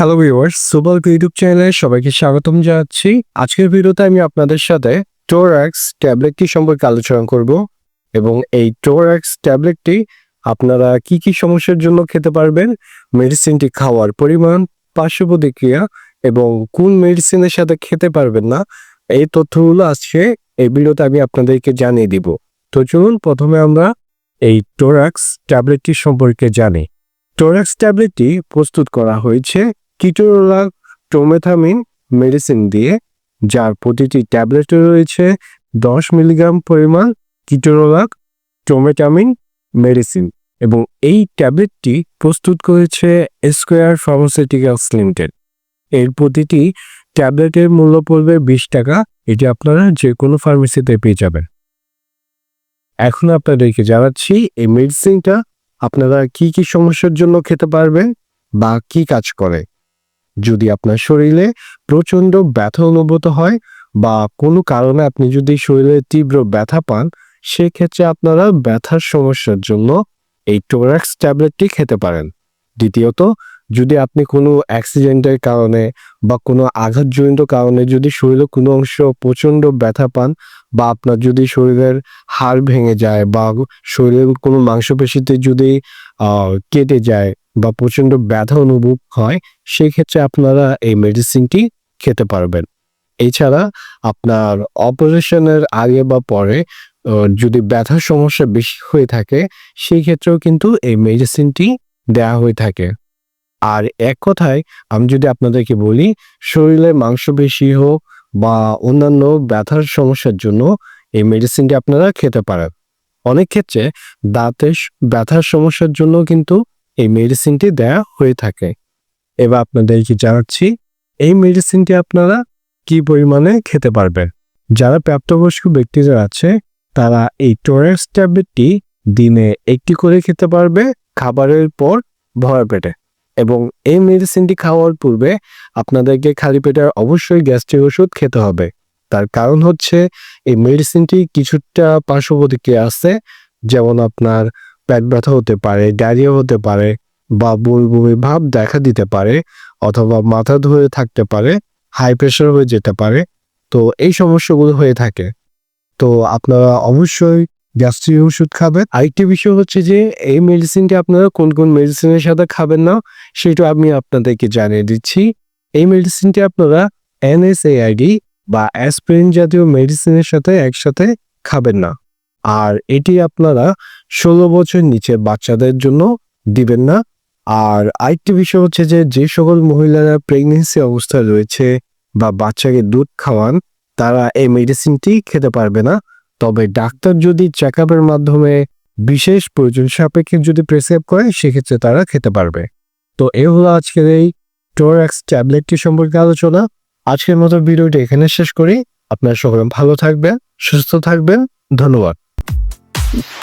Hello viewers Subal YouTube চ্যানেলে সবাইকে স্বাগতম জানাচ্ছি। আজকের ভিডিওতে আমি আপনাদের সাথে টোরাক্স ট্যাবলেটটি সম্পর্কে আলোচনা করব এবং এই টোরাক্স ট্যাবলেটটি আপনারা কি কি সমস্যার জন্য খেতে পারবেন মেডিসিনটি খাওয়ার পরিমাণ, পার্শ্ব প্রতিক্রিয়া এবং কোন মেডিসিনের সাথে খেতে পারবেন না, এই তথ্যগুলো আজকে এই ভিডিওতে আমি আপনাদেরকে জানিয়ে দিব। তো চলুন প্রথমে আমরা এই টোরাক্স ট্যাবলেটটি সম্পর্কে জানি। টোরাক্স ট্যাবলেটটি প্রস্তুত করা হয়েছে কিটোরোলা টোমেথামিন মেডিসিন দিয়ে, যার প্রতিটি ট্যাবলেটে রয়েছে দশ মিলিগ্রাম পরিমাণ কিটোরোলাক টোমেটামিন মেডিসিন এবং এই ট্যাবলেটটি প্রস্তুত করেছে স্কোয়ার ফার্মাসিউটিক্যালস লিমিটেড এর প্রতিটি ট্যাবলেটের মূল্য পড়বে বিশ টাকা, এটি আপনারা যে কোনো ফার্মেসিতে পেয়ে যাবেন। এখন আপনাদেরকে জানাচ্ছি, এই মেডিসিনটা আপনারা কি কি সমস্যার জন্য খেতে পারবেন বা কি কাজ করে? যদি আপনার শরীরে প্রচণ্ড ব্যথা অনুভূত হয় বা কোনো কারণে আপনি যদি শরীরে তীব্র ব্যথা পান, সেক্ষেত্রে আপনারা ব্যথার সমস্যার জন্য এই টোরাক্স ট্যাবলেটটি খেতে পারেন। দ্বিতীয়ত, যদি আপনি কোনো অ্যাক্সিডেন্টের কারণে বা কোনো আঘাতজনিত কারণে যদি শরীরে কোনো অংশ প্রচণ্ড ব্যথা পান বা আপনার যদি শরীরের হাড় ভেঙে যায় বা শরীরের কোনো মাংসপেশিতে যদি কেটে যায় বা প্রচণ্ড ব্যথা অনুভব হয় সেই ক্ষেত্রে আপনারা এই মেডিসিনটি খেতে পারবেন। এছাড়া আপনার অপারেশনের আগে বা পরে যদি ব্যথার সমস্যা বেশি হয়ে থাকে, সেই ক্ষেত্রেও কিন্তু এই মেডিসিনটি দেওয়া হয়ে থাকে। আর এক কথায়, আমি যদি আপনাদেরকে বলি, শরীরে মাংসপেশি হোক বা অন্যান্য ব্যথার সমস্যার জন্য এই মেডিসিনটি আপনারা খেতে পারেন। অনেক ক্ষেত্রে দাঁতের ব্যথার সমস্যার জন্য কিন্তু এই মেডিসিনটি দেয়া হয়ে থাকে। এবার আপনাদেরকে জানাচ্ছি, এই মেডিসিনটি আপনারা কি পরিমাণে খেতে পারবেন? যারা প্রাপ্তবয়স্ক ব্যক্তিরা আছে, তারা এই টোরেক্স ট্যাবলেটটি দিনে একটি করে খেতে পারবে, খাবারের পর ভরা পেটে। এবং এই মেডিসিনটি খাওয়ার পূর্বে আপনাদেরকে খালি পেটে অবশ্যই গ্যাস্ট্রিক ওষুধ খেতে হবে। তার কারণ হচ্ছে, এই মেডিসিনটি কিছুটা পার্শ্ব আছে, যেমন আপনার পেট ব্যথা হতে পারে, ডায়রিয়া হতে পারে বা বুলবুমি ভাব দেখা দিতে পারে অথবা মাথা ধরে থাকতে পারে হাই প্রেশার হয়ে যেতে পারে। তো এই সমস্যাগুলো হয়ে থাকে। তো আপনারা অবশ্যই গ্যাস্ট্রিক ওষুধ খাবেন। আরেকটি বিষয় হচ্ছে যে, এই মেডিসিনটি আপনারা কোন কোন মেডিসিনের সাথে খাবেন না, সেটা আমি আপনাদেরকে জানিয়ে দিচ্ছি। এই মেডিসিনটি আপনারা এনএসএআইডি বা অ্যাসপিরিন জাতীয় মেডিসিনের সাথে একসাথে খাবেন না। আর এটি আপনারা ষোলো বছর নিচে বাচ্চাদের জন্য দিবেন না। আর আরেকটি বিষয় হচ্ছে যে যে সকল মহিলারা প্রেগনেন্সি অবস্থায় রয়েছে বা বাচ্চাকে দুধ খাওয়ান, তারা এই মেডিসিনটি খেতে পারবে না। তবে ডাক্তার যদি চেক মাধ্যমে বিশেষ প্রয়োজন সাপেক্ষে যদি প্রেসক্রাইব করে, সেক্ষেত্রে তারা খেতে পারবে। তো এ হলো আজকের এই টোরাক্স ট্যাবলেটটি সম্পর্কে আলোচনা। আজকের মতো ভিডিওটি এখানে শেষ করি। আপনারা সকলে ভালো থাকবেন, সুস্থ থাকবেন। ধন্যবাদ। Thank you.